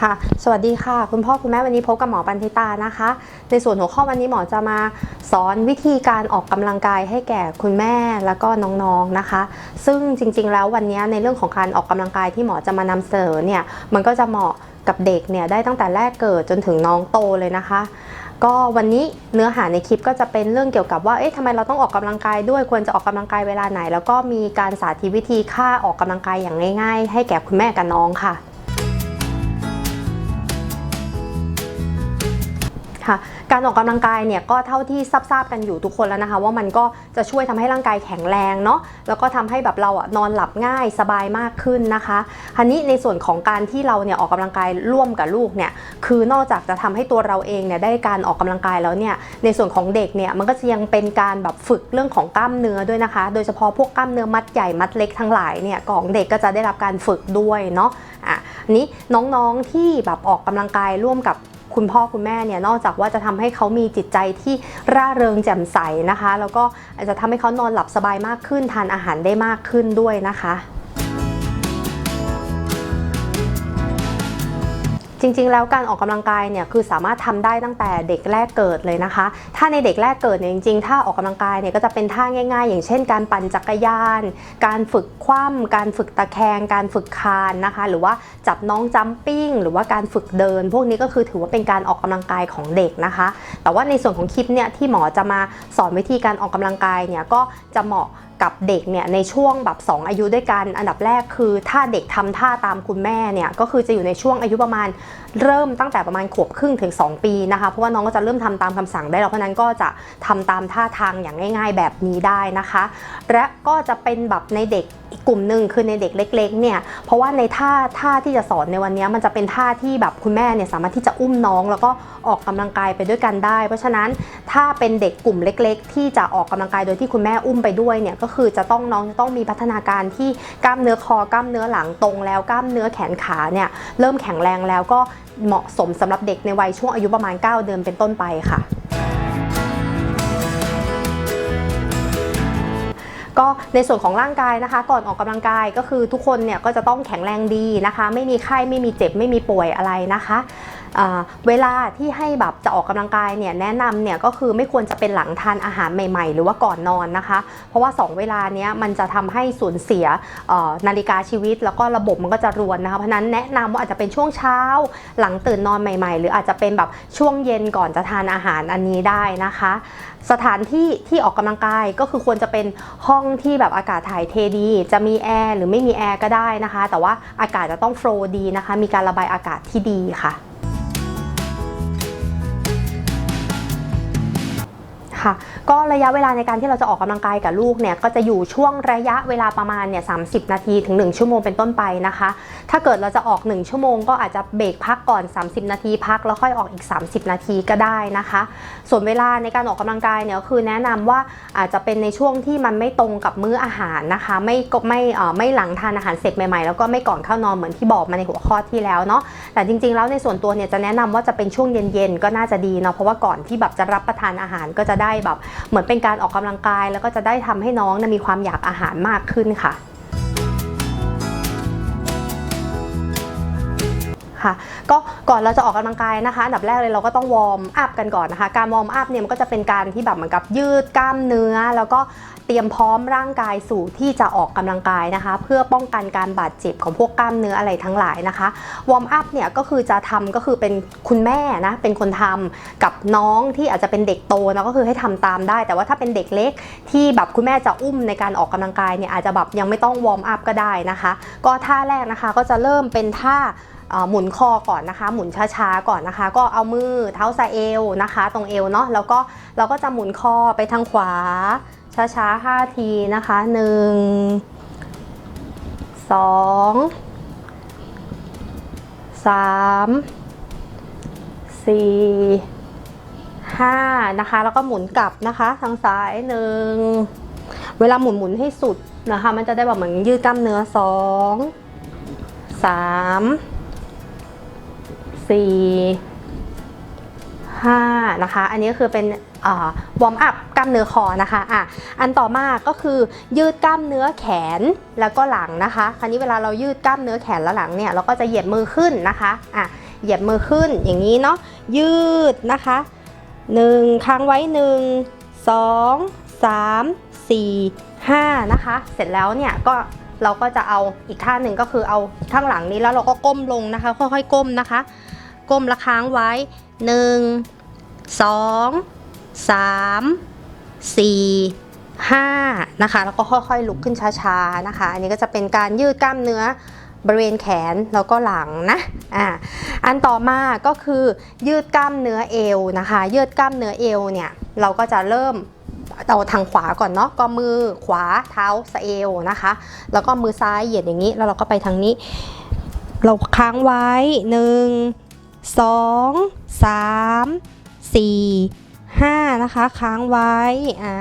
ค่ะ สวัสดีค่ะ คุณพ่อคุณแม่วันนี้พบกับหมอปันธิตานะคะ ในส่วนหัวข้อวันนี้หมอจะมาสอนวิธีการออกกำลังกายให้แก่คุณแม่แล้วก็น้องๆนะคะ ซึ่งจริง ๆ แล้ววันนี้ในเรื่องของการออกกำลังกายที่หมอจะมานำเสนอเนี่ยมันก็จะเหมาะกับเด็กเนี่ยได้ตั้งแต่แรกเกิดจนถึงน้องโตเลยนะคะ ก็วันนี้เนื้อหาในคลิปก็จะเป็นเรื่องเกี่ยวกับว่า เอ๊ะทำไมเราต้องออกกำลังกายด้วย ควรจะออกกำลังกายเวลาไหน แล้วก็มีการสาธิตวิธีค่าออกกำลังกายอย่างง่ายๆ ให้แก่คุณแม่กับน้องค่ะ ค่ะ การออกกำลังกายเนี่ยก็เท่าที่ทราบกันอยู่ทุกคนแล้วนะคะ ว่ามันก็จะช่วยทำให้ร่างกายแข็งแรงเนาะแล้วก็ทำให้แบบเราอะนอนหลับง่ายสบายมากขึ้นนะคะทีนี้ในส่วนของการที่เราเนี่ยออกกำลังกายร่วมกับลูกเนี่ยคือนอกจากจะทำให้ตัวเราเองเนี่ยได้การออกกำลังกายแล้วเนี่ยในส่วนของเด็กเนี่ยมันก็จะยังเป็นการแบบฝึกเรื่องของกล้ามเนื้อด้วยนะคะ โดยเฉพาะพวกกล้ามเนื้อมัดใหญ่มัดเล็กทั้งหลายเนี่ยของเด็กก็จะได้รับการฝึกด้วยเนาะอะอันนี้น้องๆที่แบบออกกำลังกายร่วมกับ คุณพ่อคุณแม่เนี่ยนอกจากว่าจะทำให้เขามีจิตใจที่ร่าเริงแจ่มใสนะคะ แล้วก็อาจจะทำให้เขานอนหลับสบายมากขึ้นทานอาหารได้มากขึ้นด้วยนะคะ จริงๆ แล้วการออกกำลังกายเนี่ยคือสามารถทำได้ตั้งแต่เด็กแรกเกิดเลยนะคะ ถ้าในเด็กแรกเกิดเนี่ยจริงๆ ถ้าออกกำลังกายเนี่ยก็จะเป็นท่าง่าย ๆ อย่างเช่น การปั่นจักรยาน การฝึกคว่ำการฝึกตะแคง การฝึกคานนะคะ หรือว่าจับน้องจัมปิ้งหรือว่าการฝึกเดิน พวกนี้ก็คือถือว่าเป็นการออกกำลังกายของเด็กนะคะ แต่ว่าในส่วนของคลิปเนี่ยที่หมอจะมาสอนวิธีการออกกำลังกายเนี่ยก็จะเหมาะกับเด็กเนี่ยในช่วงแบบ2อายุด้วยกัน อันดับแรกคือถ้าเด็กทำท่าตามคุณแม่เนี่ยก็คือจะอยู่ในช่วงอายุประมาณเริ่มตั้งแต่ประมาณขวบครึ่งถึง 2 ปีนะคะเพราะว่าน้องก็จะเริ่มทำตามคำสั่งได้แล้วเพราะนั้นก็จะทำตามท่าทางอย่างง่าย ๆ แบบนี้ได้นะคะ และก็จะเป็นแบบในเด็กอีกกลุ่มหนึ่งคือในเด็กเล็กๆเนี่ยเพราะว่าในท่าท่าที่จะสอนในวันนี้มันจะเป็นท่าที่แบบคุณแม่เนี่ยสามารถที่จะอุ้มน้อง แล้วก็ออกกำลังกายไปด้วยกันได้ เพราะฉะนั้นถ้าเป็นเด็กกลุ่มเล็ก ๆ ที่จะออกกำลังกายโดยที่คุณแม่อุ้มไปด้วยเนี่ยก็ก็คือจะต้องน้องจะต้องมีพัฒนาการที่กล้ามเนื้อคอกล้ามเนื้อหลังตรงแล้วกล้ามเนื้อแขนขาเนี่ยเริ่มแข็งแรงแล้วก็เหมาะสมสำหรับเด็กในวัยช่วงอายุประมาณ 9 เดือนเป็นต้นไปค่ะก็ในส่วนของร่างกายนะคะ ก่อนออกกำลังกายก็คือทุกคนเนี่ยก็จะต้องแข็งแรงดีนะคะ ไม่มีไข้ไม่มีเจ็บไม่มีป่วยอะไรนะคะ เวลาที่ให้แบบจะออกกำลังกายเนี่ยแนะนำเนี่ยก็คือไม่ควรจะเป็นหลังทานอาหารใหม่ ๆ หรือว่าก่อนนอนนะคะ เพราะว่า 2 เวลาเนี้ยมันจะทำให้สูญเสียนาฬิกาชีวิต แล้วก็ระบบมันก็จะรวนนะคะเพราะนั้นแนะนำว่าอาจจะเป็นช่วงเช้าหลังตื่นนอนใหม่ ๆ หรืออาจจะเป็นแบบช่วงเย็นก่อนจะทานอาหารอันนี้ได้นะคะ สถานที่ที่ออกกำลังกายก็คือควรจะเป็นห้องที่แบบอากาศถ่ายเทดี จะมีแอร์หรือไม่มีแอร์ก็ได้นะคะ แต่ว่าอากาศจะต้องโฟล์ดีนะคะ มีการระบายอากาศที่ดีค่ะ ค่ะ ก็ระยะเวลาในการที่เราจะออกกำลังกายกับลูกเนี่ยก็จะอยู่ช่วงระยะเวลาประมาณเนี่ยสานาทีถึง 1 ชั่วโมงเป็นต้นไปนะคะ ถ้าเกิดเราจะออก 1 ชั่วโมงก็อาจจะเบรกพักก่อน 30 นาทีพักแล้วค่อยออกอีก 30 นาทีก็ได้นะคะ ส่วนเวลาในการออกกำลังกายเนี่ยคือแนะนำว่าอาจจะเป็นในช่วงที่มันไม่ตรงกับมื้ออาหารนะคะ ไม่ก็ไม่เอ่อไม่หลังทานอาหารเสร็จใหม่ๆ แล้วก็ไม่ก่อนเข้านอนเหมือนที่บอกมาในหัวข้อที่แล้วเนาะแต่จริงๆแล้วในส่วนตัวเนี่ยจะแนะนำว่าจะเป็นช่วงเย็นๆก็น่าจะดีเนาะเพราะว่าก่อนที่แบบจะรับประทานอาหารก็จะได้แบบเหมือนเป็นการออกกำลังกาย แล้วก็จะได้ทำให้น้องนยมีความอยากอาหารมากขึ้นค่ะ ค่ะก็ก่อนเราจะออกกำลังกายนะคะอันดับแรกเลยเราก็ต้องวอร์มอัพกันก่อนนะคะ การวอร์มอัพเนี่ยมันก็จะเป็นการที่แบบเหมือนกับยืดกล้ามเนื้อ แล้วก็เตรียมพร้อมร่างกายสู่ที่จะออกกำลังกายนะคะ เพื่อป้องกันการบาดเจ็บของพวกกล้ามเนื้ออะไรทั้งหลายนะคะวอร์มอัพเนี่ยก็คือจะทำก็คือเป็นคุณแม่นะเป็นคนทำกับน้องที่อาจจะเป็นเด็กโตนะก็คือให้ทำตามได้ แต่ว่าถ้าเป็นเด็กเล็กที่แบบคุณแม่จะอุ้มในการออกกำลังกายเนี่ยอาจจะแบบยังไม่ต้องวอร์มอัพก็ได้นะคะ ก็ท่าแรกนะคะก็จะเริ่มเป็นท่า หมุนคอก่อนนะคะ หมุนช้าๆก่อนนะคะ ก็เอามือเท้าซาเอวนะคะ ตรงเอวเนาะแล้วก็เราก็จะหมุนคอไปทางขวา ช้าๆ 5 ทีนะคะ 1 2 3 4 5นะคะแล้วก็หมุนกลับนะคะทางซ้ายหนึ่งเวลาหมุนหมุนให้สุดนะคะ มันจะได้แบบเหมือนยืดกล้ามเนื้อสองสาม สี่5นะคะ อันนี้ก็คือเป็นวอร์มอัพกล้ามเนื้อคอนะคะอะอันต่อมาก็คือยืดกล้ามเนื้อแขนแล้วก็หลังนะคะ คราวนี้เวลาเรายืดกล้ามเนื้อแขนและหลังเนี่ยเราก็จะเหยียบมือขึ้นนะคะอะเหยียบมือขึ้นอย่างนี้เนาะยืดนะคะ1ค้างไว้ 1 2 3 4 5 นะคะ เสร็จแล้วเนี่ยก็เราก็จะเอาอีกท่าหนึ่งก็คือเอาข้างหลังนี้แล้วเราก็ก้มลงนะคะ ค่อยๆก้มนะคะ ก้มและค้างไว้ 1 2 3 4 5นะคะแล้วก็ค่อยๆลุกขึ้นช้าๆนะคะ อันนี้ก็จะเป็นการยืดกล้ามเนื้อบริเวณแขนแล้วก็หลังนะอ่าอันต่อมาก็คือยืดกล้ามเนื้อเอวนะคะ ยืดกล้ามเนื้อเอวเนี่ยเราก็จะเริ่มเอาทางขวาก่อนเนาะก็มือขวาเท้าสะเอวนะคะ แล้วก็มือซ้ายเหยียดอย่างนี้แล้วเราก็ไปทางนี้ เราค้างไว้หนึ่ง สองสามสี่ห้านะคะ ค้างไว้ อ่า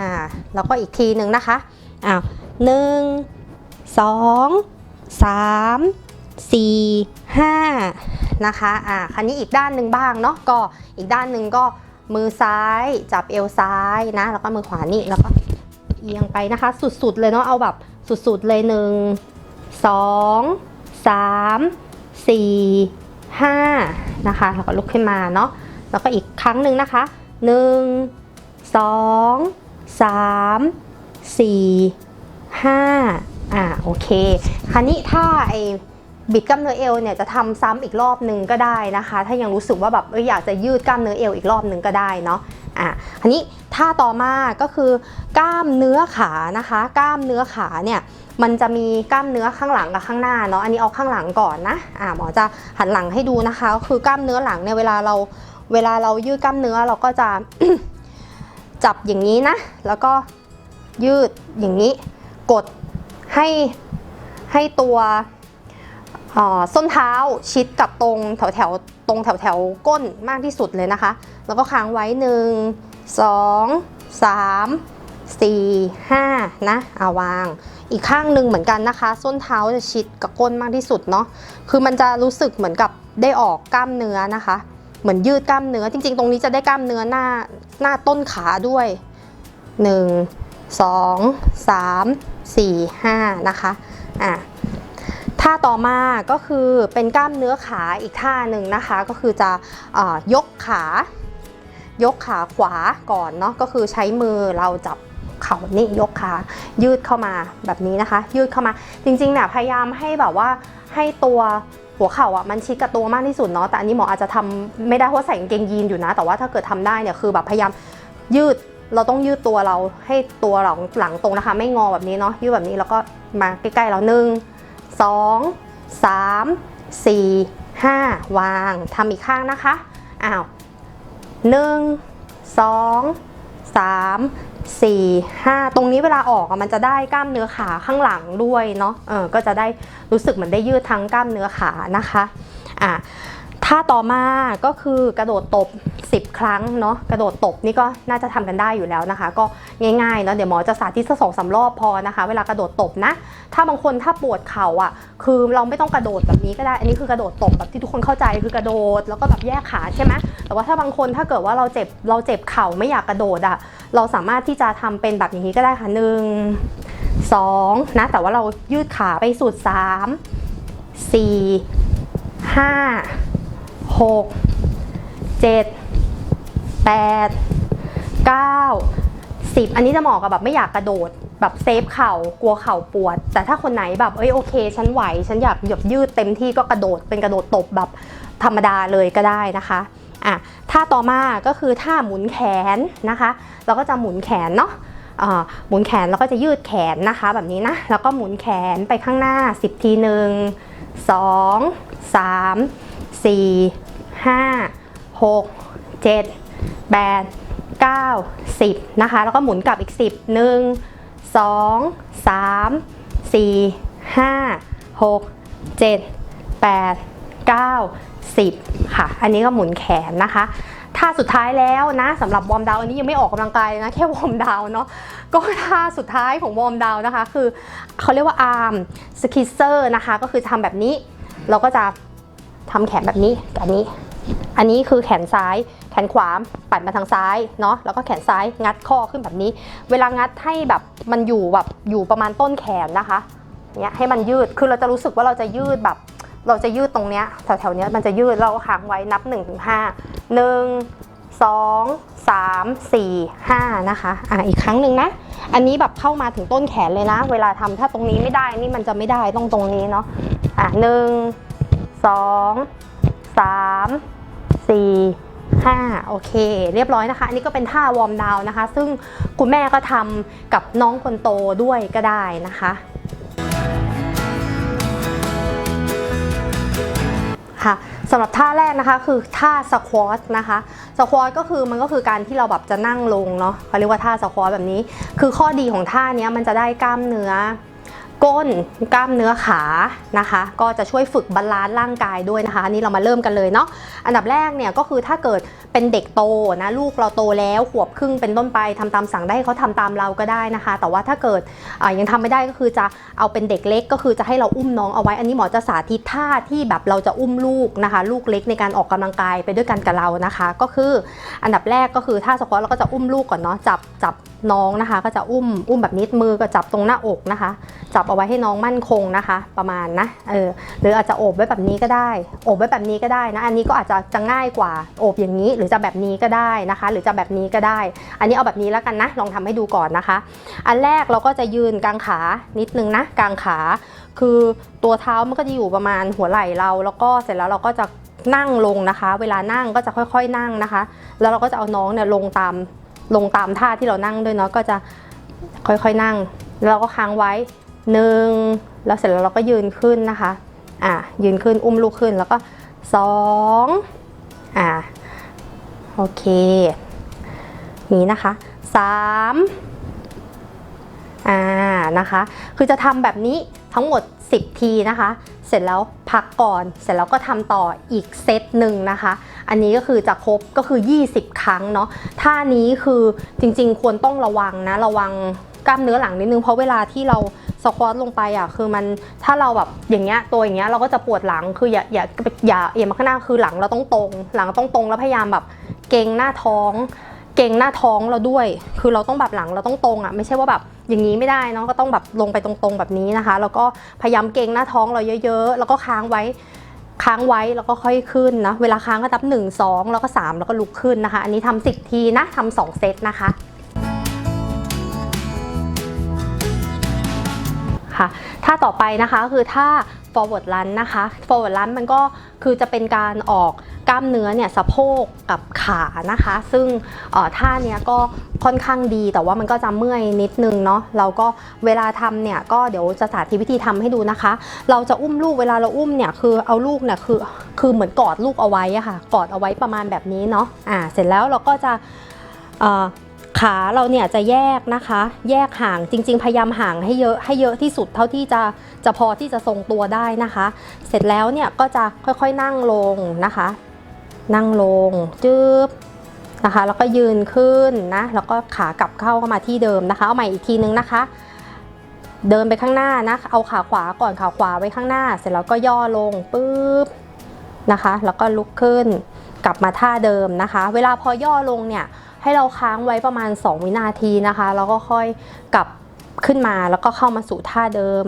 แล้วก็อีกทีหนึ่งนะคะ อ้าวหนึ่งสองสามสี่ห้านะคะ อ่าคราวนี้อีกด้านหนึ่งบ้างเนาะ ก็อีกด้านหนึ่งก็มือซ้ายจับเอวซ้ายนะ แล้วก็มือขวานี่ แล้วก็เอียงไปนะคะ สุดๆเลยเนาะ เอาแบบสุดๆเลยหนึ่งสองสามสี่ ห้านะคะแล้วก็ลุกขึ้นมาเนาะแล้วก็อีกครั้งหนึ่งนะคะหนึ่งสองสามสี่ห้าอ่าโอเคคราวนี้ถ้าไอบิดกล้ามเนื้อเอวเนี่ยจะทำซ้ำอีกรอบหนึ่งก็ได้นะคะ ถ้ายังรู้สึกว่าแบบอออยากจะยืดกล้ามเนื้อเอวอีกรอบหนึ่งก็ได้เนาะอะคราวนี้ท่าต่อมาก็คือกล้ามเนื้อขานะคะ กล้ามเนื้อขาเนี่ย มันจะมีกล้ามเนื้อข้างหลังกับข้างหน้าเนาะอันนี้เอาข้างหลังก่อนนะอ่าหมอจะหันหลังให้ดูนะคะก็คือกล้ามเนื้อหลังเนี่ยเวลาเราเวลาเรายืดกล้ามเนื้อเราก็จะจับอย่างนี้นะ แล้วก็ยืดอย่างนี้ กดให้ให้ตัวส้นเท้าชิดกับตรงแถวแถวๆตรงแถวแถวๆก้นมากที่สุดเลยนะคะ แล้วก็ค้างไว้หนึ่งสองสาม สี่ห้านะเอาวาง อีกข้างหนึ่งเหมือนกันนะคะ ส้นเท้าจะชิดกับก้นมากที่สุดเนาะคือมันจะรู้สึกเหมือนกับได้ออกกล้ามเนื้อนะคะ เหมือนยืดกล้ามเนื้อจริง ๆ ตรงนี้จะได้กล้ามเนื้อหน้าหน้าต้นขาด้วย 1 2 3 4 5 นะคะอะท่าต่อมาก็คือเป็นกล้ามเนื้อขาอีกท่าหนึ่งนะคะ ก็คือจะอ่อยกขายกขาขวาก่อนเนาะก็คือใช้มือเราจับ เข่านี่ยกขายืดเข้ามาแบบนี้นะคะ ยืดเข้ามาจริงๆเนี่ยพยายามให้แบบว่าให้ตัวหัวเข่าอะมันชิดกับตัวมากที่สุดเนาะแต่อันนี้หมออาจจะทำไม่ได้เพราะใส่กางเกงยีนอยู่นะ แต่ว่าถ้าเกิดทำได้เนี่ยคือแบบพยายามยืดเราต้องยืดตัวเราให้ตัวหลังหลังตรงนะคะ ไม่งอแบบนี้เนาะยืดแบบนี้แล้วก็มาใกล้ๆเราหนึ่งสองสามสี่ห้าวางทำอีกข้างนะคะอ้าวหนึ่งสองสาม สี่ห้าตรงนี้เวลาออกอะมันจะได้กล้ามเนื้อขาข้างหลังด้วยเนาะเออก็จะได้รู้สึกเหมือนได้ยืดทั้งกล้ามเนื้อขานะคะอะ ท่าต่อมาก็คือกระโดดตบ 10 ครั้งเนาะกระโดดตบนี่ก็น่าจะทำกันได้อยู่แล้วนะคะ ก็ง่ายๆเนาะเดี๋ยวหมอจะสาธิตสักสองสามรอบพอนะคะ เวลากระโดดตบนะ ถ้าบางคนถ้าปวดเข่าอะ คือเราไม่ต้องกระโดดแบบนี้ก็ได้ อันนี้คือกระโดดตบแบบที่ทุกคนเข้าใจคือกระโดดแล้วก็แบบแยกขาใช่ไหมแต่ว่าถ้าบางคนถ้าเกิดว่าเราเจ็บเราเจ็บเข่าไม่อยากกระโดดอะเราสามารถที่จะทำเป็นแบบอย่างนี้ก็ได้ค่ะหนึ่งสองนะแต่ว่าเรายืดขาไปสุดสามสี่ห้า หกเจ็ดแปดเก้าสิบอันนี้จะเหมาะกับแบบไม่อยากกระโดดแบบเซฟเข่ากลัวเข่าปวด แต่ถ้าคนไหนแบบเอ้ยโอเค ฉันไหว ฉันอยากหยบยืดเต็มที่ก็กระโดดเป็นกระโดดตบแบบธรรมดาเลยก็ได้นะคะอะท่าต่อมาก็คือท่าหมุนแขนนะคะ เราก็จะหมุนแขนเนาะหมุนแขนแล้วก็จะยืดแขนนะคะ แบบนี้นะแล้วก็หมุนแขนไปข้างหน้า 10 ทีหนึ่งสองสาม สี่ห้าหกเจ็ดแปดเก้าสิบนะคะ แล้วก็หมุนกลับอีกสิบหนึ่งสองสามสี่ห้าหกเจ็ดแปดเก้าสิบค่ะ อันนี้ก็หมุนแขนนะคะท่าสุดท้ายแล้วนะสำหรับวอร์มดาวน์อันนี้ยังไม่ออกกำลังกายนะแค่วอร์มดาวน์เนาะก็ท่าสุดท้ายของวอร์มดาวน์นะคะ คือเขาเรียกว่าอาร์มสคิสเซอร์นะคะ ก็คือทำแบบนี้ เราก็จะ ทำแขนแบบนี้กับนนี้ อันนี้คือแขนซ้ายแขนขวาปัดมาทางซ้ายเนาะแล้วก็แขนซ้ายงัดข้อขึ้นแบบนี้ เวลางัดให้แบบมันอยู่แบบอยู่ประมาณต้นแขนนะคะเนี้ยให้มันยืดคือเราจะรู้สึกว่าเราจะยืดแบบ เราจะยืดตรงเนี้ยแถวๆเนี้ยมันจะยืดเราก็ค้างไว้นับ1นถึงห้าหนึ่งสองสามสี่ห้านะคะอะอีกครั้งหนึ่งนะอันนี้แบบเข้ามาถึงต้นแขนเลยนะ เวลาทำถ้าตรงนี้ไม่ได้นี่มันจะไม่ได้ต้องตรงนี้เนาะอะหนึ่ง สองสามสี่ห้าโอเค เรียบร้อยนะคะ อันนี้ก็เป็นท่าวอร์มดาวน์นะคะ ซึ่งคุณแม่ก็ทำกับน้องคนโตด้วยก็ได้นะคะค่ะสำหรับท่าแรกนะคะคือท่าสควอตนะคะสควอตก็คือมันก็คือการที่เราแบบจะนั่งลงเนาะเขาเรียกว่าท่าสควอตแบบนี้ คือข้อดีของท่าเนี้ยมันจะได้กล้ามเนื้อ ก้นกล้ามเนื้อขานะคะ ก็จะช่วยฝึกบาลานซ์ร่างกายด้วยนะคะนนี้เรามาเริ่มกันเลยเนาะอันดับแรกเนี่ยก็คือถ้าเกิดเป็นเด็กโตนะลูกเราโตแล้วขวบครึ่งเป็นต้นไปทำตามสั่งได้เขาทำตามเราก็ได้นะคะ แต่ว่าถ้าเกิดยังทำไม่ได้ก็คือจะเอาเป็นเด็กเล็กก็คือจะให้เราอุ้มน้องเอาไว้ อันนี้หมอจะสาธิตท่าที่แบบเราจะอุ้มลูกนะคะ ลูกเล็กในการออกกำลังกายไปด้วยกันกับเรานะคะ ก็คืออันดับแรกก็คือท่าสควอตเราก็จะอุ้มลูกก่อนเนาะจับจับ น้องนะคะ ก็จะอุ้มอุ้มแบบนี้มือก็จับตรงหน้าอกนะคะ จับเอาไว้ให้น้องมั่นคงนะคะ ประมาณนะเออหรืออาจจะโอบไว้แบบนี้ก็ได้โอบไว้แบบนี้ก็ได้นะอันนี้ก็อาจจะจะง่ายกว่าโอบอย่างนี้ หรือจะแบบนี้ก็ได้นะคะ หรือจะแบบนี้ก็ได้ อันนี้เอาแบบนี้แล้วกันนะลองทำให้ดูก่อนนะคะ อันแรกเราก็จะยืนกลางขานิดนึงนะกลางขาคือตัวเท้ามันก็จะอยู่ประมาณหัวไหล่เรา แล้วก็เสร็จแล้วเราก็จะนั่งลงนะคะ เวลานั่งก็จะค่อยๆนั่งนะคะ แล้วเราก็จะเอาน้องเนี่ยลงตาม ลงตามท่าที่เรานั่งด้วยเนาะก็จะค่อยๆนั่ง แล้วเราก็ค้างไว้หนึ่งแล้วเสร็จแล้วเราก็ยืนขึ้นนะคะอะยืนขึ้นอุ้มลูกขึ้นแล้วก็สองอะโอเคนี้นะคะสามอ่านะคะ คือจะทำแบบนี้ทั้งหมด 10 ทีนะคะ เสร็จแล้วพักก่อน เสร็จแล้วก็ทำต่ออีกเซตหนึ่งนะคะ อันนี้ก็คือจะครบก็คือ 20 ครั้งเนาะท่านี้คือจริงๆ ควรต้องระวังนะระวังกล้ามเนื้อหลังนิดนึงเพราะเวลาที่เราสควอตลงไปอะคือมันถ้าเราแบบอย่างเงี้ยตัวอย่างเงี้ยเราก็จะปวดหลังคืออย่าอย่าอย่าเอียงมาข้างหน้าคือหลังเราต้องตรง หลังต้องตรงแล้วพยายามแบบเกรงหน้าท้อง เกรงหน้าท้องเราด้วย คือเราต้องแบบหลังเราต้องตรงอะไม่ใช่ว่าแบบอย่างนี้ไม่ได้เนาะก็ต้องแบบลงไปตรงๆแบบนี้นะคะ แล้วก็พยายามเกรงหน้าท้องเราเยอะ ๆ แล้วก็ค้างไว้ ค้างไว้แล้วก็ค่อยขึ้นนะเวลาค้างก็นับ 1 2 แล้วก็ 3 แล้วก็ลุกขึ้นนะคะ อันนี้ทำสิบทีนะทำสองเซตนะคะค่ะ ท่าต่อไปนะคะคือท่า forward run นะคะ forward run มันก็คือจะเป็นการออกกล้ามเนื้อเนี่ยสะโพกกับขานะคะ ซึ่งท่าเนี้ยก็ค่อนข้างดีแต่ว่ามันก็จะเมื่อยนิดนึงเนาะเราก็เวลาทำเนี่ยก็เดี๋ยวจะสาธิตวิธีทำให้ดูนะคะ เราจะอุ้มลูกเวลาเราอุ้มเนี่ยคือเอาลูกเนี่ยคือคือเหมือนกอดลูกเอาไว้อะค่ะกอดเอาไว้ประมาณแบบนี้เนาะอ่าเสร็จแล้วเราก็จะอ่อ ขาเราเนี่ยจะแยกนะคะ แยกห่างจริง ๆ พยายามห่างให้เยอะให้เยอะที่สุดเท่าที่จะจะพอที่จะทรงตัวได้นะคะ เสร็จแล้วเนี่ยก็จะค่อยๆนั่งลงนะคะ นั่งลงจึ๊บนะคะ แล้วก็ยืนขึ้นนะแล้วก็ขากลับเข้าเข้ามาที่เดิมนะคะเอาใหม่อีกทีนึงนะคะ เดินไปข้างหน้านะเอาขาขวาก่อนขาขวาไว้ข้างหน้า เสร็จแล้วก็ย่อลงปุ๊บนะคะ แล้วก็ลุกขึ้นกลับมาท่าเดิมนะคะ เวลาพอย่อลงเนี่ย ให้เราค้างไว้ประมาณ 2 วินาทีนะคะ แล้วก็ค่อยกลับขึ้นมาแล้วก็เข้ามาสู่ท่าเดิม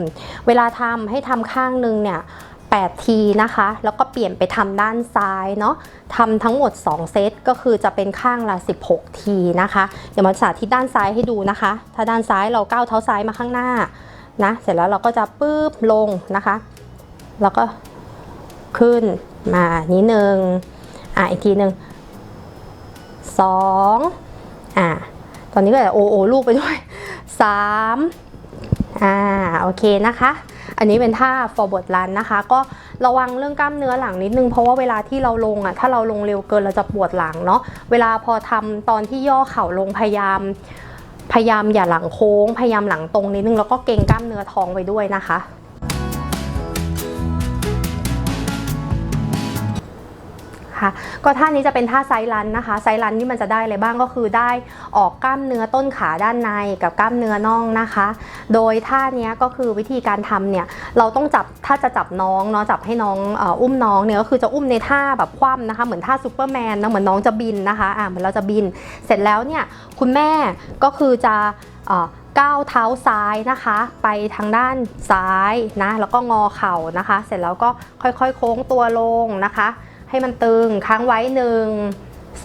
เวลาทำให้ทำข้างหนึงเนี่ย8ทีนะคะ แล้วก็เปลี่ยนไปทำด้านซ้ายเนาะทำทั้งหมด 2 เซตก็คือจะเป็นข้างละ 16 ทีนะคะ เดี๋ยวมาสาธิตด้านซ้ายให้ดูนะคะ ถ้าด้านซ้ายเราก้าวเท้าซ้ายมาข้างหน้านะเสร็จแล้วเราก็จะปื๊บลงนะคะ แล้วก็ขึ้นมานิดนึงอะอีกทีหนึ่ง สองอ่าตอนนี้ก็จะโอโอลูกไปด้วยสามอ่าโอเคนะคะอันนี้เป็นท่า forward run นะคะ ก็ระวังเรื่องกล้ามเนื้อหลังนิดนึง เพราะว่าเวลาที่เราลงอะ ถ้าเราลงเร็วเกินเราจะปวดหลังเนาะ เวลาพอทำตอนที่ย่อเข่าลงพยายาม พยายามอย่าหลังโค้ง พยายามหลังตรงนิดนึง แล้วก็เกรงกล้ามเนื้อท้องไว้ด้วยนะคะ คค่ะก็ท่านี้จะเป็นท่าไซรันนะคะ ไซรันนี่มันจะได้อะไรบ้างก็คือได้ออกกล้ามเนื้อต้นขาด้านในกับกล้ามเนื้อน่องนะคะ โดยท่านี้ก็คือวิธีการทำเนี่ยเราต้องจับถ้าจะจับน้องเนาะจับให้น้องอ,อุ้มน้องเนี่ยก็คือจะอุ้มในท่าแบบคว่ำนะคะเหมือนท่าซูเปอร์แมนนะเหมือนน้องจะบินนะคะอ่าเหมือนเราจะบิน เสร็จแล้วเนี่ยคุณแม่ก็คือจะก้าวเท้าซ้ายนะคะ ไปทางด้านซ้ายนะแล้วก็งอเข่านะคะ เสร็จแล้วก็ค่อยๆ โค้งตัวลงนะคะ ให้มันตึงค้างไว้หนึ่ง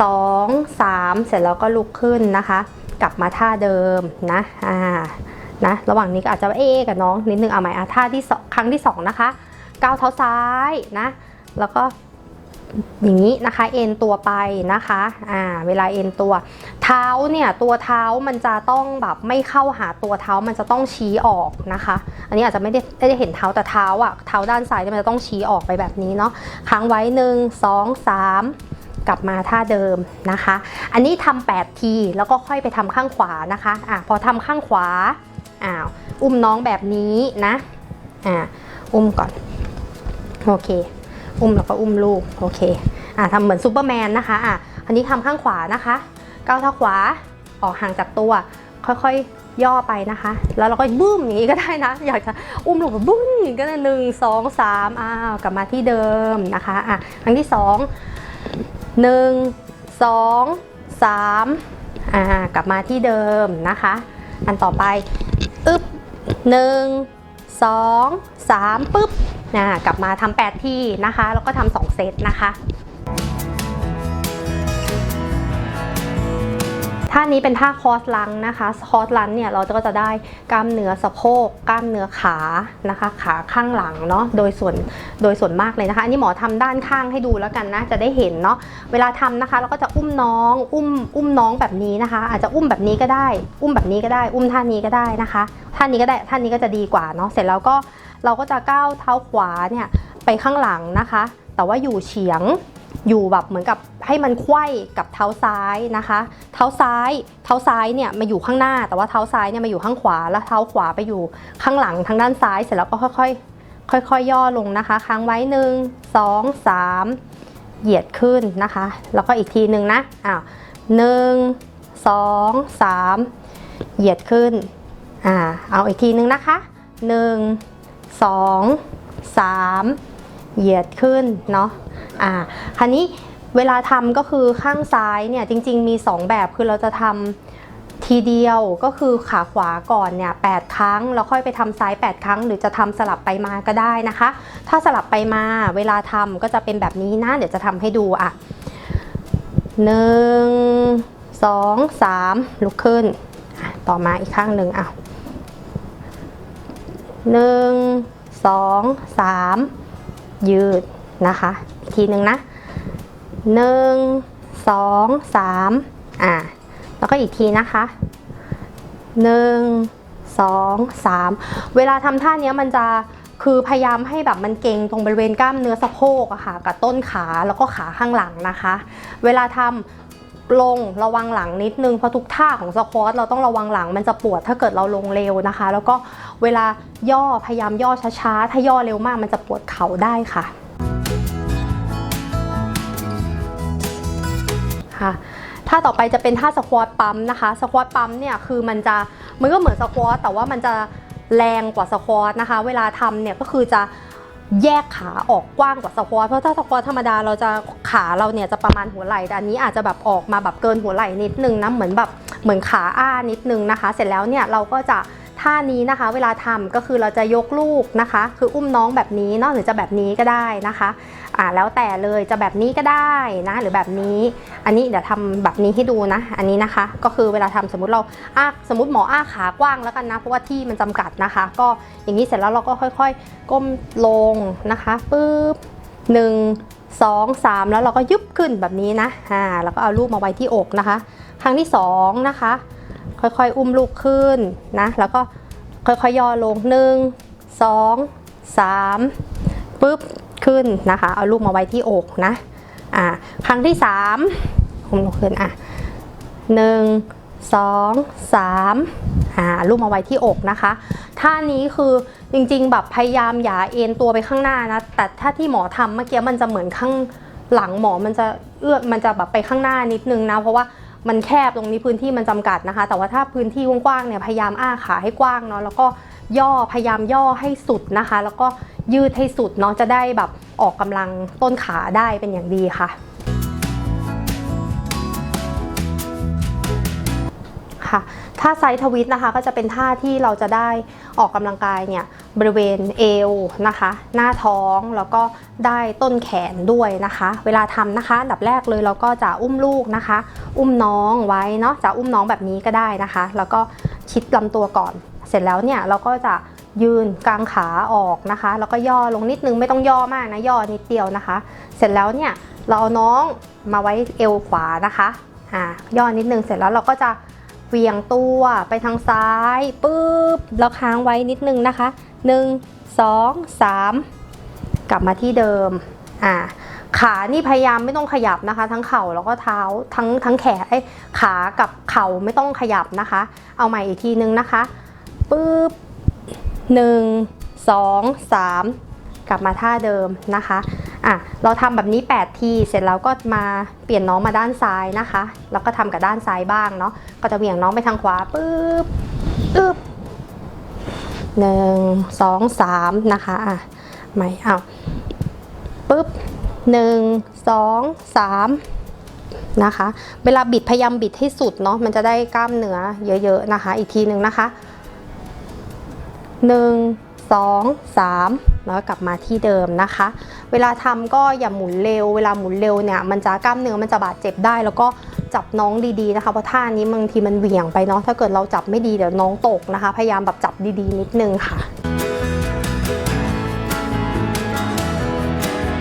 สองสามเสร็จแล้วก็ลุกขึ้นนะคะ กลับมาท่าเดิมนะอ่านะระหว่างนี้ก็อาจจะเอ๊กับน้องนิดนึงเอาใหม่อะท่าที่สองครั้งที่สองนะคะก้าวเท้าซ้ายนะแล้วก็ อย่างนี้นะคะเอ็นตัวไปนะคะอ่าเวลาเอ็นตัวเท้าเนี่ยตัวเท้ามันจะต้องแบบไม่เข้าหาตัวเท้ามันจะต้องชี้ออกนะคะ อันนี้อาจจะไม่ได้ไม่ได้เห็นเท้าแต่เท้าอะเท้าด้านซ้ายเนี่ยมันจะต้องชี้ออกไปแบบนี้เนาะค้างไว้หนึ่งสองสามกลับมาท่าเดิมนะคะ อันนี้ทำ8ที แล้วก็ค่อยไปทำข้างขวานะคะอะพอทำข้างขวาอ้าวอุ้มน้องแบบนี้นะอ่าอุ้มก่อนโอเค อุ้มแล้วก็อุ้มลูกโอเคอะทำเหมือนซูเปอร์แมนนะคะอะอันนี้ทำข้างขวานะคะก้าวเท้าขวาออกห่างจากตัว ค่อยๆย่อไปนะคะ แล้วเราก็บึ้มอย่างนี้ก็ได้นะ อยากจะอุ้มลงแบบบึ้มอย่างนี้ก็ได้หนึ่งสองสามอ้าวกลับมาที่เดิมนะคะอะครั้งที่สองหนึ่งสองสามอ่ากลับมาที่เดิมนะคะ อันต่อไปอึ๊บหนึ่งสองสามปึ๊บ นะกลับมาทำแปดที่นะคะ แล้วก็ทำสองเซตนะคะท่านี้เป็นท่าคอร์สลังนะคะคอร์สลังเนี่ยเราก็จะได้กล้ามเนื้อสะโพกกล้ามเนื้อขานะคะ ขาข้างหลังเนาะโดยส่วนโดยส่วนมากเลยนะคะ อันนี้หมอทำด้านข้างให้ดูแล้วกันนะจะได้เห็นเนาะเวลาทำนะคะ เราก็จะอุ้มน้องอุ้มอุ้มน้องแบบนี้นะคะ อาจจะอุ้มแบบนี้ก็ได้ อุ้มแบบนี้ก็ได้ อุ้มท่านี้ก็ได้นะคะท่านี้ก็ได้ท่านี้ก็จะดีกว่าเนาะเสร็จแล้วก็ เราก็จะก้าวเท้าขวาเนี่ยไปข้างหลังนะคะ แต่ว่าอยู่เฉียงอยู่แบบเหมือนกับให้มันไขว้กับเท้าซ้ายนะคะ เท้าซ้าย เท้าซ้ายเนี่ยมาอยู่ข้างหน้า แต่ว่าเท้าซ้ายเนี่ยมาอยู่ข้างขวา แล้วเท้าขวาไปอยู่ข้างหลังทางด้านซ้าย เสร็จแล้วก็ค่อยๆค่อยๆย่อลงนะคะ ค้างไว้หนึ่งสองสามเหยียดขึ้นนะคะ แล้วก็อีกทีหนึ่งนะอ้าวหนึ่งสองสามเหยียดขึ้นอ่าเอาอีกทีหนึ่งนะคะหนึ่ง สองสามเหยียดขึ้นเนาะอ่าคราวนี้เวลาทำก็คือข้างซ้ายเนี่ยจริง ๆ มี 2 แบบคือเราจะทำทีเดียวก็คือขาขวาก่อนเนี่ยแครั้งแล้วค่อยไปทำซ้าย 8 ครั้ง หรือจะทำสลับไปมาก็ได้นะคะ ถ้าสลับไปมาเวลาทำก็จะเป็นแบบนี้นะเดี๋ยวจะทำให้ดูอะหนึ่งสองสามลุกขึ้น ต่อมาอีกข้างหนึ่งอะ หนึ่งสองสามยืดนะคะอีกทีหนึ่งนะหนึ่งสองสามอะแล้วก็อีกทีนะคะหนึ่งสองสามเวลาทำท่านี้มันจะคือพยายามให้แบบมันเก่งตรงบริเวณกล้ามเนื้อสะโพกอะค่ะกับต้นขาแล้วก็ขาข้างหลังนะคะ เวลาทำ ลงระวังหลังนิดนึงเพราะทุกท่าของสควอตเราต้องระวังหลังมันจะปวดถ้าเกิดเราลงเร็วนะคะ แล้วก็เวลาย่อพยายามย่อช้าๆ ถ้าย่อเร็วมากมันจะปวดเข่าได้ค่ะค่ะท่าต่อไปจะเป็นท่าสควอตปั๊มนะคะสควอตปั๊มเนี่ยคือมันจะมันก็เหมือนสควอตแต่ว่ามันจะแรงกว่าสควอตนะคะ เวลาทำเนี่ยก็คือจะ แยกขาออกกว้างกว่าสควอตเพราะถ้าสควอตธรรมดาเราจะขาเราเนี่ยจะประมาณหัวไหล่แต่อันนี้อาจจะแบบออกมาแบบเกินหัวไหล่นิดนึงนะเหมือนแบบเหมือนขาอ้านิดนึงนะคะ เสร็จแล้วเนี่ยเราก็จะท่านี้นะคะ เวลาทำก็คือเราจะยกลูกนะคะ คืออุ้มน้องแบบนี้เนอะหรือจะแบบนี้ก็ได้นะคะ อ่าแล้วแต่เลยจะแบบนี้ก็ได้นะหรือแบบนี้ อันนี้เดี๋ยวทำแบบนี้ให้ดูนะ อันนี้นะคะ ก็คือเวลาทำสมมติเราอ้าสมมติหมออ้าขากว้างแล้วกันนะ เพราะว่าที่มันจำกัดนะคะ ก็อย่างนี้เสร็จแล้วเราก็ค่อย ๆ ก้มลงนะคะปึ๊บหนึ่งสองสามแล้วเราก็ยุบขึ้นแบบนี้นะอ่าแล้วก็เอาลูกมาไว้ที่อกนะคะ ครั้งที่สองนะคะ ค่อยๆอุ้มลูกขึ้นนะ แล้วก็ค่อยๆย่อลงหนึ่งสองสามปึ๊บ ขึ้นนะคะ เอาลูกมาไว้ที่อกนะอ่าครั้งที่สามอุ้มลูกขึ้นอะหนึ่งสองสามอ่าลูกมาไว้ที่อกนะคะท่านี้คือจริงๆแบบพยายามอย่าเอ็นตัวไปข้างหน้านะ แต่ถ้าที่หมอทำเมื่อกี้มันจะเหมือนข้างหลังหมอมันจะเอื้อมันจะแบบไปข้างหน้านิดนึงนะ เพราะว่ามันแคบตรงนี้พื้นที่มันจำกัดนะคะ แต่ว่าถ้าพื้นที่กว้างๆเนี่ยพยายามอ้าขาให้กว้างเนาะแล้วก็ย่อพยายามย่อให้สุดนะคะ แล้วก็ ยืดให้สุดเนาะจะได้แบบออกกำลังต้นขาได้เป็นอย่างดีค่ะค่ะท่าไซด์ทวิตนะคะก็จะเป็นท่าที่เราจะได้ออกกำลังกายเนี่ยบริเวณเอวนะคะ หน้าท้องแล้วก็ได้ต้นแขนด้วยนะคะ เวลาทำนะคะดับแรกเลยเราก็จะอุ้มลูกนะคะ อุ้มน้องไว้เนาะจะอุ้มน้องแบบนี้ก็ได้นะคะ แล้วก็ชิดลำตัวก่อน เสร็จแล้วเนี่ยเราก็จะ ยืนกางขาออกนะคะ แล้วก็ย่อลงนิดนึงไม่ต้องย่อมากนะย่อนิดเดียวนะคะ เสร็จแล้วเนี่ยเราเอาน้องมาไว้เอวขวานะคะอ่าย่อนิดนึงเสร็จแล้วเราก็จะเวียงตัวไปทางซ้ายปุ๊บแล้วค้างไว้นิดนึงนะคะ 1 2 3 กลับมาที่เดิมอ่าขานี่พยายามไม่ต้องขยับนะคะ ทั้งเข่าแล้วก็เท้าทั้งทั้งแขนเอ้ขากับเข่าไม่ต้องขยับนะคะ เอาใหม่อีกทีนึงนะคะปุ๊บ หนึ่งสองสามกลับมาท่าเดิมนะคะอะเราทำแบบนี้ 8 ที เสร็จแล้วก็มาเปลี่ยนน้องมาด้านซ้ายนะคะ แล้วก็ทำกับด้านซ้ายบ้างเนาะก็จะเหวี่ยงน้องไปทางขวาปุ๊บอึ๊บหนึ่งสองสามนะคะอะใหม่เอาปุ๊บหนึ่งสองสามนะคะ เวลาบิดพยายามบิดให้สุดเนาะมันจะได้กล้ามเนื้อเยอะๆนะคะ อีกทีหนึ่งนะคะ หนึ่งสองสามแล้วกลับมาที่เดิมนะคะ เวลาทำก็อย่าหมุนเร็ว เวลาหมุนเร็วเนี่ยมันจะกล้ามเนื้อมันจะบาดเจ็บได้ แล้วก็จับน้องดีๆนะคะ เพราะท่านี้บางทีมันเหวี่ยงไปเนาะถ้าเกิดเราจับไม่ดีเดี๋ยวน้องตกนะคะ พยายามแบบจับดีๆ นิดนึงค่ะ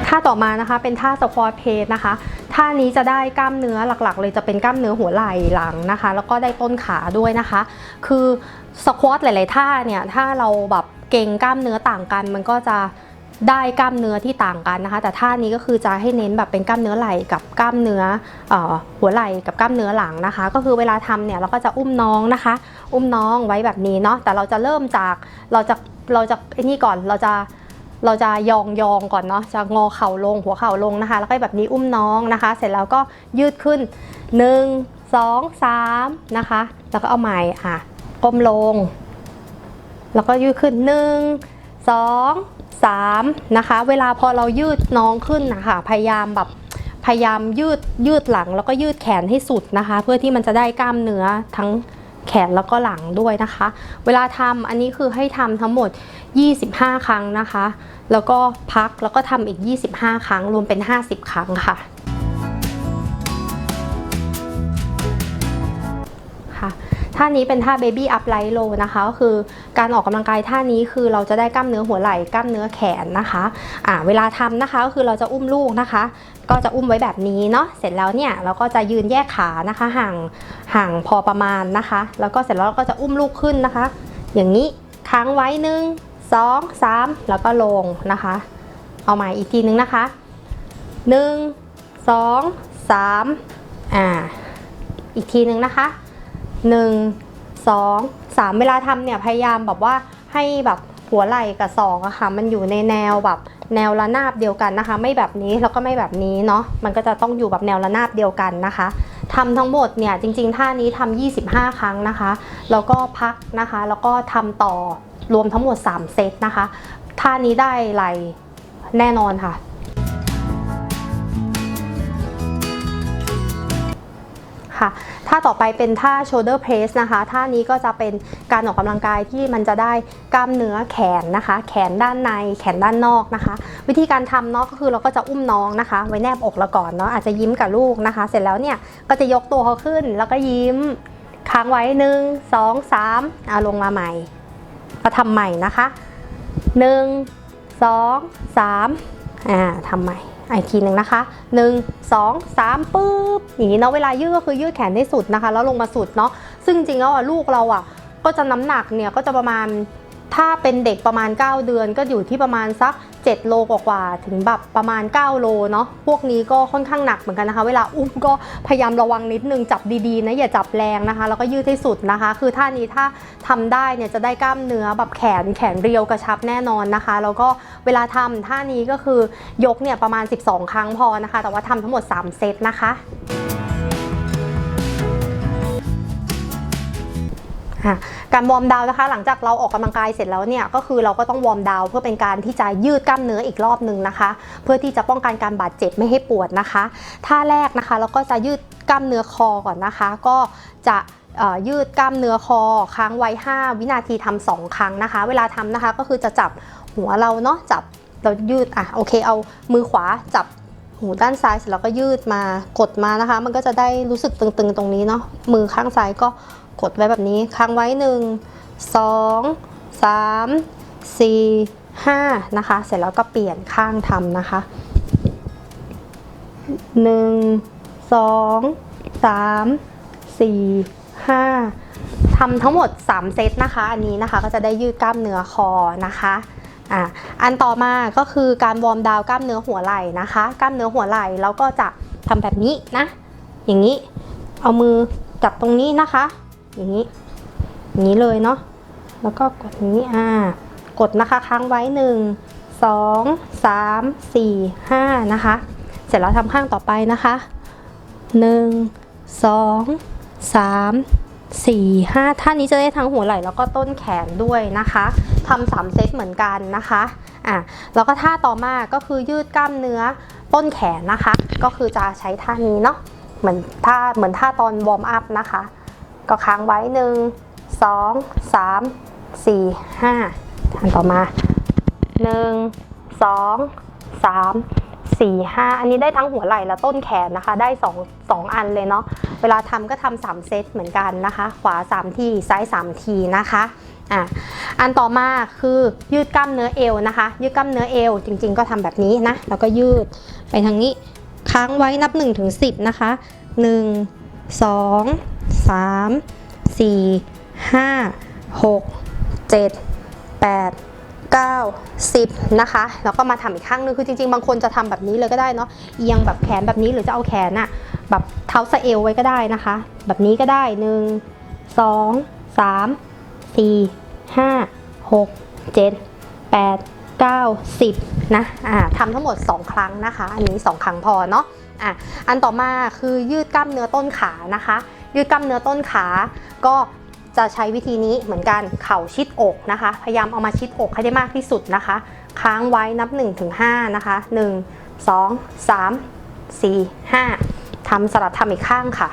ท่าต่อมานะคะเป็นท่าสควอตเพสนะคะ ท่านี้จะได้กล้ามเนื้อหลักๆ เลยจะเป็นกล้ามเนื้อหัวไหล่หลังนะคะ แล้วก็ได้ต้นขาด้วยนะคะ คือสควอตหลาย ๆ ท่าเนี่ยถ้าเราแบบเก่งกล้ามเนื้อต่างกัน มันก็จะได้กล้ามเนื้อที่ต่างกันนะคะ แต่ท่านี้ก็คือจะให้เน้นแบบเป็นกล้ามเนื้อไหล่กับกล้ามเนื้ออหัวไหล่กับกล้ามเนื้อหลังนะคะ ก็คือเวลาทำเนี่ยเราก็จะอุ้มน้องนะคะ อุ้มน้องไว้แบบนี้เนาะแต่เราจะเริ่มจากเราจะเราจะไอ้นี่ก่อนเราจะ เราจะยองยองก่อนเนาะจะงอเข่าลงหัวเข่าลงนะคะ แล้วก็แบบนี้อุ้มน้องนะคะ เสร็จแล้วก็ยืดขึ้น 1 2 3นะคะ แล้วก็เอาใหม่อะก้มลง แล้วก็ยืดขึ้น 1 2 3นะคะ เวลาพอเรายืดน้องขึ้นนะคะพยายามแบบพยายามยืดยืดหลังแล้วก็ยืดแขนให้สุดนะคะ เพื่อที่มันจะได้กล้ามเนื้อทั้ง แขนแล้วก็หลังด้วยนะคะ เวลาทำอันนี้คือให้ทำทั้งหมด 25 ครั้งนะคะ แล้วก็พักแล้วก็ทำอีก 25 ครั้งรวมเป็น 50 ครั้งค่ะ ท่านี้เป็นท่า baby up light low นะคะก็คือการออกกำลังกายท่านี้คือเราจะได้กล้ามเนื้อหัวไหล่กล้ามเนื้อแขนนะคะอ่าเวลาทำนะคะก็คือเราจะอุ้มลูกนะคะ ก็จะอุ้มไว้แบบนี้เนาะเสร็จแล้วเนี่ยเราก็จะยืนแยกขานะคะห่างห่างพอประมาณนะคะ แล้วก็เสร็จแล้วเราก็จะอุ้มลูกขึ้นนะคะ อย่างนี้ค้างไว้หนึ่งสองสามแล้วก็ลงนะคะ เอาใหม่อีกทีนึงนะคะหนึ่งสองสามอ่าอีกทีนึงนะคะ หนึ่งสองสามเวลาทำเนี่ยพยายามแบบว่าให้แบบหัวไหล่กับศอกอะค่ะ มันอยู่ในแนวแบบแนวระนาบเดียวกันนะคะ ไม่แบบนี้แล้วก็ไม่แบบนี้เนาะมันก็จะต้องอยู่แบบแนวระนาบเดียวกันนะคะทำทั้งหมดเนี่ยจริง ๆ ท่านี้ทำ25 ครั้งนะคะแล้วก็พักนะคะ แล้วก็ทำต่อรวมทั้งหมด 3 เซตนะคะ ท่านี้ได้ไหลแน่นอนค่ะ ค่ะท่าต่อไปเป็นท่า shoulder press นะคะ ท่านี้ก็จะเป็นการออกกำลังกายที่มันจะได้กล้ามเนื้อแขนนะคะ แขนด้านในแขนด้านนอกนะคะ วิธีการทำเนาะก็คือเราก็จะอุ้มน้องนะคะ ไว้แนบอกเราก่อนเนาะอาจจะยิ้มกับลูกนะคะ เสร็จแล้วเนี่ยก็จะยกตัวเขาขึ้น แล้วก็ยิ้มค้างไว้หนึ่งสองสามเอาลงมาใหม่ก็ทำใหม่นะคะหนึ่งสองสามอ่าทำใหม่ อีกทีหนึ่งนะคะหนึ่งสองสามปุ๊บอย่างนี้เนาะเวลายืดก็คือยืดแขนให้สุดนะคะ แล้วลงมาสุดเนาะซึ่งจริงแล้วอะลูกเราอะก็จะน้ำหนักเนี่ยก็จะประมาณ ถ้าเป็นเด็กประมาณ 9 เดือนก็อยู่ที่ประมาณสัก 7 โลกว่าๆถึงแบบประมาณ 9 โลเนาะพวกนี้ก็ค่อนข้างหนักเหมือนกันนะคะ เวลาอุ้มก็พยายามระวังนิดนึงจับดีๆนะอย่าจับแรงนะคะ แล้วก็ยืดให้สุดนะคะ คือท่านี้ถ้าทำได้เนี่ยจะได้กล้ามเนื้อแบบแขนแขนเรียวกระชับแน่นอนนะคะ แล้วก็เวลาทำท่านี้ก็คือยกเนี่ยประมาณ 12 ครั้งพอนะคะ แต่ว่าทำทั้งหมด 3 เซตนะคะ การวอร์มดาวนะคะ หลังจากเราออกกำลังกายเสร็จแล้วเนี่ยก็คือเราก็ต้องวอร์มดาวเพื่อเป็นการที่จะยืดกล้ามเนื้ออีกรอบหนึ่งนะคะ เพื่อที่จะป้องกันการบาดเจ็บไม่ให้ปวดนะคะท่าแรกนะคะเราก็จะยืดกล้ามเนื้อคอก่อนนะคะ ก็จะยืดกล้ามเนื้อคอค้างไว้ 5 วินาทีทำสองครั้งนะคะ เวลาทำนะคะก็คือจะจับหัวเราเนาะจับเรายืดอะโอเคเอามือขวาจับหูด้านซ้ายเสร็จแล้วก็ยืดมากดมานะคะ มันก็จะได้รู้สึกตึงๆตรงนี้เนาะมือข้างซ้ายก็ กดไว้แบบนี้ค้างไว้ 1 2 3 4 5นะคะ เสร็จแล้วก็เปลี่ยนข้างทำนะคะ 1 2 3 4 5ทำทั้งหมด 3 เซตนะคะ อันนี้นะคะก็จะได้ยืดกล้ามเนื้อคอนะคะอะอันต่อมาก็คือการวอร์มดาวน์กล้ามเนื้อหัวไหล่นะคะ กล้ามเนื้อหัวไหล่เราก็จะทำแบบนี้นะ อย่างนี้ เอามือจับตรงนี้นะคะ อย่างนี้อย่างนี้เลยเนาะแล้วก็กดนี้อ่ากดนะคะค้างไว้หนึ่งสองสามสี่ห้านะคะ เสร็จแล้วทำข้างต่อไปนะคะหนึ่งสองสามสี่ห้าท่านี้จะได้ทั้งหัวไหล่แล้วก็ต้นแขนด้วยนะคะทำสามเซตเหมือนกันนะคะอะแล้วก็ท่าต่อมาก็คือยืดกล้ามเนื้อต้นแขนนะคะ ก็คือจะใช้ท่านี้เนาะเหมือนท่าเหมือนท่าตอนวอร์มอัพนะคะ ก็ค้างไว้หนึ่งสองสามสี่ห้าอันต่อมาหนึ่งสองสามสี่ห้าอันนี้ได้ทั้งหัวไหล่และต้นแขนนะคะ ได้สองสองอันเลยเนาะเวลาทำก็ทำสามเซตเหมือนกันนะคะ ขวาสามทีซ้ายสามทีนะคะอะอันต่อมาคือยืดกล้ามเนื้อเอวนะคะ ยืดกล้ามเนื้อเอวจริง ๆ ก็ทำแบบนี้นะ แล้วก็ยืดไปทางนี้ค้างไว้นับ1ถึง10 นะคะ 1 2 3 4 5 6 7 8 9 10นะคะแล้วก็มาทำอีกข้างนึงคือจริงๆ บางคนจะทำแบบนี้เลยก็ได้เนาะเอียงแบบแขนแบบนี้หรือจะเอาแขนอะแบบเท้าสะเอวไว้ก็ได้นะคะ แบบนี้ก็ได้ 1 2 3 4 5 6 7 8 9 10นะอ่าทำทั้งหมด 2 ครั้งนะคะ อันนี้ 2 ครั้งพอเนาะอะอันต่อมาคือยืดกล้ามเนื้อต้นขานะคะ ยืดกล้ามเนื้อต้นขา ก็จะใช้วิธีนี้เหมือนกันเข่าชิดอกนะคะ พยายามเอามาชิดอกให้ได้มากที่สุดนะคะ ค้างไว้นับ1ถึง5นะคะ 1 2 3 4 5ทำสลับทำอีกข้างค่ะ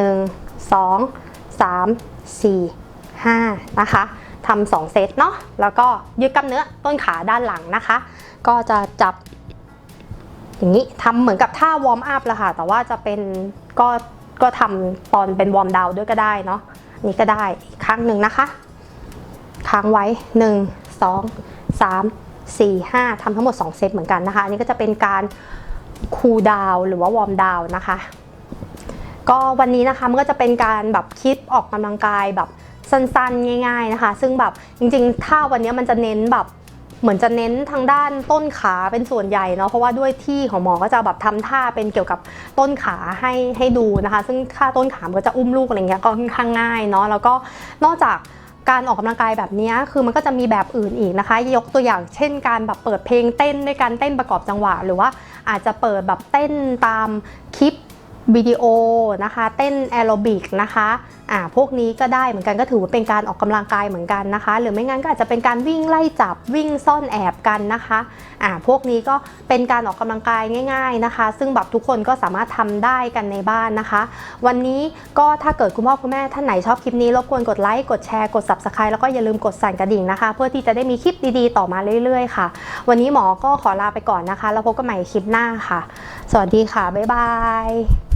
1 2 3 4 5 นะคะทำสองเซตเนาะแล้วก็ยืดกล้ามเนื้อต้นขาด้านหลังนะคะ ก็จะจับอย่างนี้ทำเหมือนกับท่าวอร์มอัพละค่ะ แต่ว่าจะเป็นก็ ก็ทำตอนเป็นวอร์มดาวด้วยก็ได้เนาะนี่ก็ได้อีกครั้งหนึ่งนะคะ ค้างไว้ 1 2 3 4 5ทำทั้งหมด 2 เซตเหมือนกันนะคะ อันนี้ก็จะเป็นการคูลดาวหรือว่าวอร์มดาวน์นะคะ ก็วันนี้นะคะมันก็จะเป็นการแบบคลิปออกกำลังกายแบบสั้นๆ ง่าย ๆนะคะ ซึ่งแบบจริงๆ ถ้าวันนี้มันจะเน้นแบบ เหมือนจะเน้นทางด้านต้นขาเป็นส่วนใหญ่เนาะเพราะว่าด้วยที่ของหมอก็จะแบบทำท่าเป็นเกี่ยวกับต้นขาให้ให้ดูนะคะ ซึ่งท่าต้นขามันก็จะอุ้มลูกอะไรเงี้ยก็ค่อนข้างง่ายเนาะแล้วก็นอกจากการออกกำลังกายแบบนี้คือมันก็จะมีแบบอื่นอีกนะคะ ยกตัวอย่างเช่นการแบบเปิดเพลงเต้นด้วยการเต้นประกอบจังหวะ หรือว่าอาจจะเปิดแบบเต้นตามคลิปวิดีโอนะคะ เต้นแอโรบิกนะคะ อ่าพวกนี้ก็ได้เหมือนกันก็ถือว่าเป็นการออกกำลังกายเหมือนกันนะคะ หรือไม่งั้นก็อาจจะเป็นการวิ่งไล่จับวิ่งซ่อนแอบกันนะคะอ่าพวกนี้ก็เป็นการออกกำลังกายง่าย ๆนะคะ ซึ่งแบบทุกคนก็สามารถทำได้กันในบ้านนะคะ วันนี้ก็ถ้าเกิดคุณพ่อคุณแม่ท่านไหนชอบคลิปนี้รบกวนกดไลค์กดแชร์กด subscribe แล้วก็อย่าลืมกดสั่นกระดิ่งนะคะ เพื่อที่จะได้มีคลิปดีๆ ต่อมาเรื่อยๆค่ะ วันนี้หมอก็ขอลาไปก่อนนะคะ แล้วพบกันใหม่คลิปหน้าค่ะ สวัสดีค่ะบ๊ายบาย